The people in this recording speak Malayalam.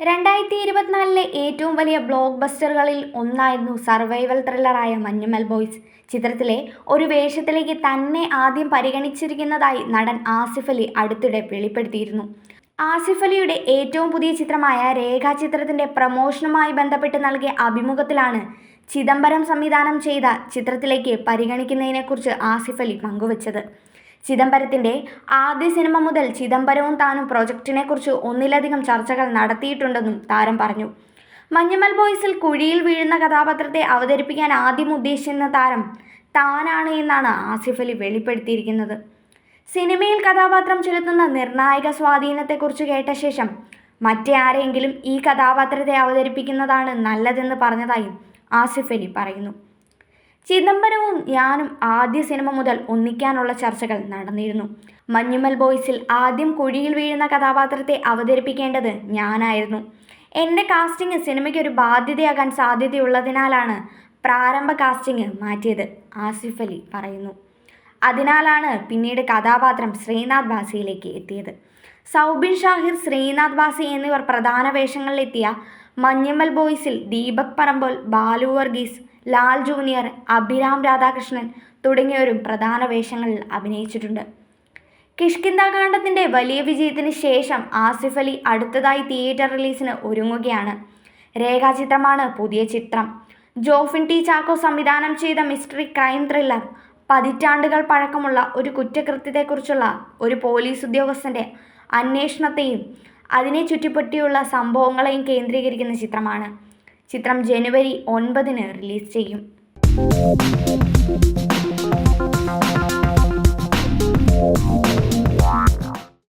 രണ്ടായിരത്തി ഇരുപത്തിനാലിലെ ഏറ്റവും വലിയ ബ്ലോക്ക് ബസ്റ്ററുകളിൽ ഒന്നായിരുന്നു സർവൈവൽ ത്രില്ലറായ മഞ്ഞുമൽ ബോയ്സ്. ചിത്രത്തിലെ ഒരു വേഷത്തിലേക്ക് തന്നെ ആദ്യം പരിഗണിച്ചിരിക്കുന്നതായി നടൻ ആസിഫ് അലി അടുത്തിടെ വെളിപ്പെടുത്തിയിരുന്നു. ആസിഫ് അലിയുടെ ഏറ്റവും പുതിയ ചിത്രമായ രേഖാചിത്രത്തിന്റെ പ്രമോഷനുമായി ബന്ധപ്പെട്ട് നൽകിയ അഭിമുഖത്തിലാണ് ചിദംബരം സംവിധാനം ചെയ്ത ചിത്രത്തിലേക്ക് പരിഗണിക്കുന്നതിനെക്കുറിച്ച് ആസിഫ് അലി പങ്കുവച്ചത്. ചിദംബരത്തിന്റെ ആദ്യ സിനിമ മുതൽ ചിദംബരവും താനും പ്രൊജക്റ്റിനെക്കുറിച്ച് ഒന്നിലധികം ചർച്ചകൾ നടത്തിയിട്ടുണ്ടെന്നും താരം പറഞ്ഞു. മഞ്ഞുമൽ ബോയ്സിൽ കുഴിയിൽ വീഴുന്ന കഥാപാത്രത്തെ അവതരിപ്പിക്കാൻ ആദ്യം ഉദ്ദേശിച്ചിരുന്ന താരം താനാണ് എന്നാണ് ആസിഫ് അലി വെളിപ്പെടുത്തിയിരിക്കുന്നത്. സിനിമയിൽ കഥാപാത്രം ചെലുത്തുന്ന നിർണായക സ്വാധീനത്തെക്കുറിച്ച് കേട്ട ശേഷം മറ്റേ ആരെങ്കിലും ഈ കഥാപാത്രത്തെ അവതരിപ്പിക്കുന്നതാണ് നല്ലതെന്ന് പറഞ്ഞതായും ആസിഫ് അലി പറയുന്നു. ചിദംബരവും ഞാനും ആദ്യ സിനിമ മുതൽ ഒന്നിക്കാനുള്ള ചർച്ചകൾ നടന്നിരുന്നു. മഞ്ഞുമൽ ബോയ്സിൽ ആദ്യം കുഴിയിൽ വീഴുന്ന കഥാപാത്രത്തെ അവതരിപ്പിക്കേണ്ടത് ഞാനായിരുന്നു. എന്റെ കാസ്റ്റിംഗ് സിനിമയ്ക്ക് ഒരു ബാധ്യതയാകാൻ സാധ്യതയുള്ളതിനാലാണ് പ്രാരംഭ കാസ്റ്റിംഗ് മാറ്റിയത് ആസിഫ് അലി പറയുന്നു. അതിനാലാണ് പിന്നീട് കഥാപാത്രം ശ്രീനാഥ് ബാസിയിലേക്ക് എത്തിയത്. സൗബിൻ ഷാഹിർ ശ്രീനാഥ് ബാസി എന്നിവർ പ്രധാന വേഷങ്ങളിലെത്തിയ മഞ്ഞമ്മൽ ബോയ്സിൽ ദീപക് പറമ്പോൽ ബാലു വർഗീസ് ലാൽ ജൂനിയർ അഭിരാം രാധാകൃഷ്ണൻ തുടങ്ങിയവരും പ്രധാന വേഷങ്ങളിൽ അഭിനയിച്ചിട്ടുണ്ട്. കിഷ്കിന്താകാന്ഡത്തിന്റെ വലിയ വിജയത്തിന് ശേഷം ആസിഫ് അലി അടുത്തതായി തിയേറ്റർ റിലീസിന് ഒരുങ്ങുകയാണ്. രേഖാചിത്രമാണ് പുതിയ ചിത്രം. ജോഫിൻ ടി ചാക്കോ സംവിധാനം ചെയ്ത മിസ്റ്ററി ക്രൈം ത്രില്ലർ പതിറ്റാണ്ടുകൾ പഴക്കമുള്ള ഒരു കുറ്റകൃത്യത്തെക്കുറിച്ചുള്ള ഒരു പോലീസ് ഉദ്യോഗസ്ഥന്റെ അന്വേഷണത്തെയും അതിനെ ചുറ്റിപ്പറ്റിയുള്ള സംഭവങ്ങളെയും കേന്ദ്രീകരിക്കുന്ന ചിത്രമാണ്. ചിത്രം ജനുവരി ഒൻപതിന് റിലീസ് ചെയ്യും.